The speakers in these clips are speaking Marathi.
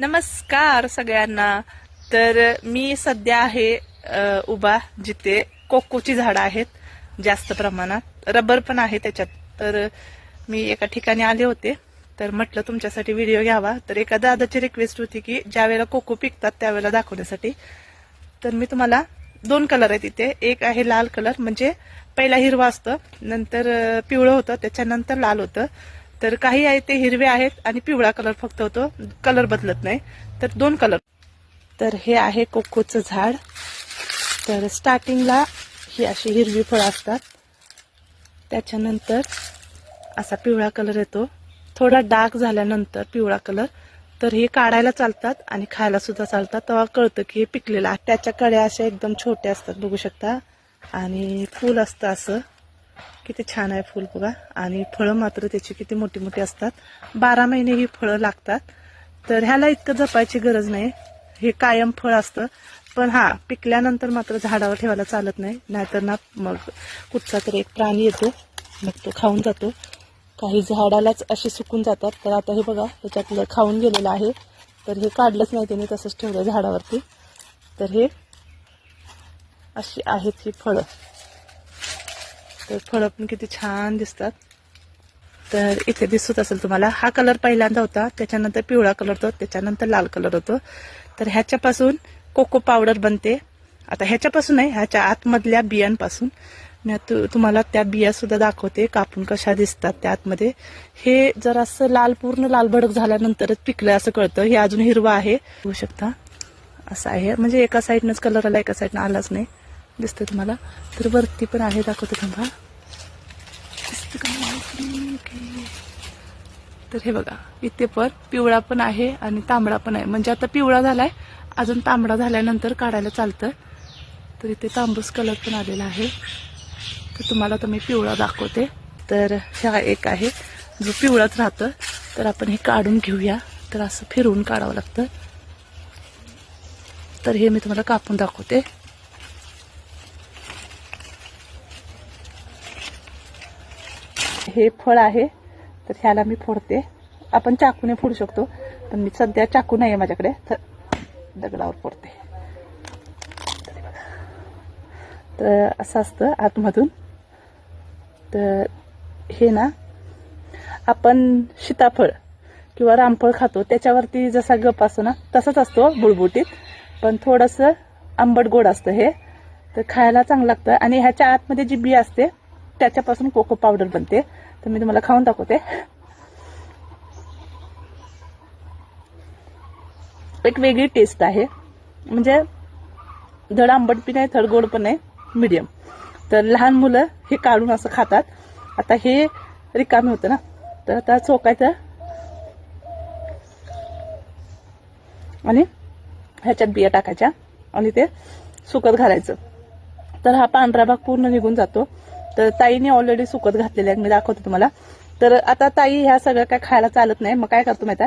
नमस्कार सगळ्यांना. तर मी सध्या आहे उभा जिथे कोकोची झाडं आहेत जास्त प्रमाणात. रबर पण आहे त्याच्यात. तर मी एका ठिकाणी आले होते. तर म्हटलं तुमच्यासाठी व्हिडिओ घ्यावा. तर एका दादाची रिक्वेस्ट होती की ज्या वेळेला कोको पिकतात त्यावेळेला दाखवण्यासाठी. तर मी तुम्हाला दोन कलर आहेत इथे. एक आहे लाल कलर म्हणजे पहिला हिरवा असतं. नंतर पिवळं होतं त्याच्यानंतर लाल होतं. तर काही आहे ते हिरवे आहेत आणि पिवळा कलर फक्त होतो. कलर बदलत नाही. तर दोन कलर तर हे आहे कोकोचं झाड. तर स्टार्टिंगला ही अशी हिरवी फळं असतात. त्याच्यानंतर असा पिवळा कलर येतो. थोडा डार्क झाल्यानंतर पिवळा कलर तर हे काढायला चालतात आणि खायला सुद्धा चालतात. तेव्हा कळतं की हे पिकलेलं त्याच्या कड्या अशा एकदम छोट्या असतात बघू शकता. आणि फूल असतं असं. किती छान आहे फूल बघा. आणि फळं मात्र त्याची किती मोठी मोठी असतात. बारा महिने ही फळं लागतात. तर ह्याला इतकं जपायची गरज नाही. हे कायम फळ असतं. पण हा पिकल्यानंतर मात्र झाडावर ठेवायला चालत नाही. नाहीतर ना मग कुठचा तरी एक प्राणी येतो. मग तो खाऊन जातो. काही झाडालाच असे सुकून जातात. तर आता हे बघा ह्याच्यातलं खाऊन गेलेलं आहे. तर हे काढलंच नाही त्याने तसंच ठेवलं झाडावरती. तर हे अशी आहेत ही फळं. तर फळं पण किती छान दिसतात. तर इथे दिसत असेल तुम्हाला हा कलर पहिल्यांदा होता त्याच्यानंतर पिवळा कलर होतो त्याच्यानंतर लाल कलर होतो. तर ह्याच्यापासून कोको पावडर बनते. आता ह्याच्यापासून नाही ह्याच्या आतमधल्या बियांपासून. मी तु- तुम्हाला त्या बिया सुद्धा दाखवते कापून कशा दिसतात त्या आतमध्ये. हे जर असं लाल पूर्ण लाल भडक झाल्यानंतरच पिकलं असं कळतं. हे अजून हिरवं आहे. होऊ शकता. असं आहे. म्हणजे एका साईडनंच कलर आला एका साईडनं आलाच नाही. दिसतं तुम्हाला. तर वरती पण आहे दाखवते थांबा. दिसतं का तर हे बघा इथे पण पिवळा पण आहे आणि तांबडा पण आहे. म्हणजे आता पिवळा झालाय अजून तांबडा झाल्यानंतर काढायला चालतं. तर इथे तांबूस कलर पण आलेला आहे. तर तुम्हाला तर मी पिवळा दाखवते. तर ह्या एक आहे जो पिवळाच राहतं. तर आपण हे काढून घेऊया. तर असं फिरवून काढावं लागतं. तर हे मी तुम्हाला कापून दाखवते. हे फळ आहे तर ह्याला मी फोडते. आपण चाकूने फोडू शकतो पण मी सध्या चाकू नाही आहे माझ्याकडे तर दगडावर फोडते. तर असं असतं आतमधून. तर हे ना आपण सीताफळ किंवा रामफळ खातो त्याच्यावरती जसा गप असतो ना तसाच असतो बुळबुटीत पण थोडंसं आंबट गोड असतं हे तर खायला चांगलं लागतं. आणि ह्याच्या आतमध्ये जी बी असते त्याच्यापासून कोको पावडर बनते. तर मी तुम्हाला खाऊन दाखवते. एक वेगळी टेस्ट आहे. म्हणजे धड आंबट पण आहे थड गोड पण आहे मिडियम तर लहान मुलं हे काढून असं खातात. आता हे रिकामी होतं ना. तर आता चोकायचं आणि ह्याच्यात बिया टाकायच्या आणि ते सुकत घालायचं. तर हा पांढरा भाग पूर्ण निघून जातो. तर ताईने ऑलरेडी सुकत घातलेले आहेत. मी दाखवते तुम्हाला. तर आता ताई ह्या सगळं काय खायला चालत नाही. मग काय करतो माहिती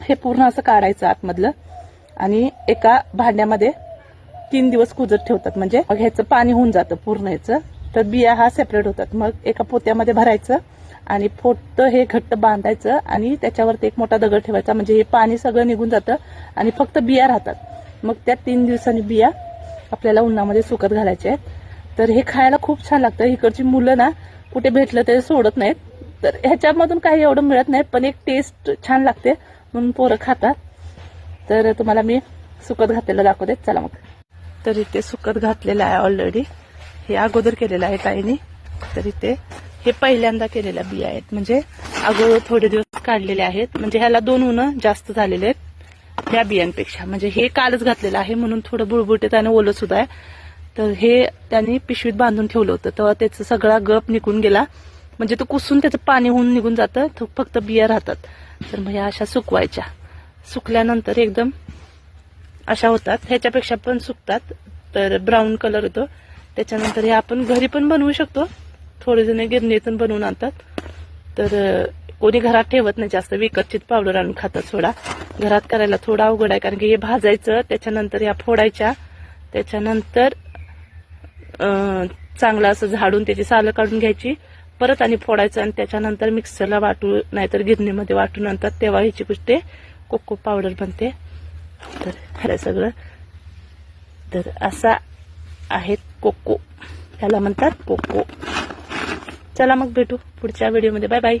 हे पूर्ण असं काढायचं आतमधलं. आणि एका भांड्यामध्ये तीन दिवस कुजत ठेवतात. म्हणजे मग ह्याचं पाणी होऊन जातं पूर्ण ह्याचं. तर बिया हा सेपरेट होतात. मग एका पोत्यामध्ये भरायचं आणि पोट हे घट्ट बांधायचं आणि त्याच्यावरती एक मोठा दगड ठेवायचा. म्हणजे हे पाणी सगळं निघून जातं आणि फक्त बिया राहतात. मग त्या तीन दिवसांनी बिया आपल्याला उन्हामध्ये सुकत घालायच्या आहेत. तर हे खायला खूप छान लागतं. इकडची मुलं ना कुठे भेटलं तरी सोडत नाहीत. तर ह्याच्यामधून काही एवढं मिळत नाही पण एक टेस्ट छान लागते म्हणून पोरं खातात. तर तुम्हाला मी सुकत घातलेलं दाखवते. चला मग. तर इथे सुकत घातलेलं आहे ऑलरेडी हे अगोदर केलेलं आहे ताईने. तर इथे हे पहिल्यांदा केलेल्या बिया आहेत. म्हणजे अगोदर थोडे दिवस काढलेले आहेत. म्हणजे ह्याला दोन उन्ह जास्त झालेले आहेत. ह्या बियांपेक्षा. म्हणजे हे कालच घातलेलं आहे म्हणून थोडं बुळबुटीत आणि ओलं सुद्धा आहे. तर हे त्यांनी पिशवीत बांधून ठेवलं होतं. तेव्हा त्याचा सगळा गप निघून गेला. म्हणजे तो कुसून त्याचं पाणी होऊन निघून जातं. तो फक्त बिया राहतात. तर मग ह्या अशा सुकवायच्या. सुकल्यानंतर एकदम अशा होतात. ह्याच्यापेक्षा पण सुकतात. तर ब्राऊन कलर होतो त्याच्यानंतर हे आपण घरी पण बनवू शकतो. थोडे जण गिरणीतून बनवून आणतात. तर कोणी घरात ठेवत नाही. जास्त विकतचीच पावडर आणून खातात थोडा घरात करायला थोडा अवघड आहे. कारण की हे भाजायचं. त्याच्यानंतर ह्या फोडायच्या. त्याच्यानंतर चांगलं असं झाडून त्याची सालं काढून घ्यायची. परत आणि फोडायचं आणि त्याच्यानंतर मिक्सरला वाटू नाहीतर गिरणीमध्ये वाटून आणतात तेव्हा ह्याची कुठे कोको पावडर बनते. तर खरं सगळं. तर असा आहे कोको. त्याला म्हणतात कोको. चला मग भेटू पुढच्या व्हिडिओमध्ये. Bye bye.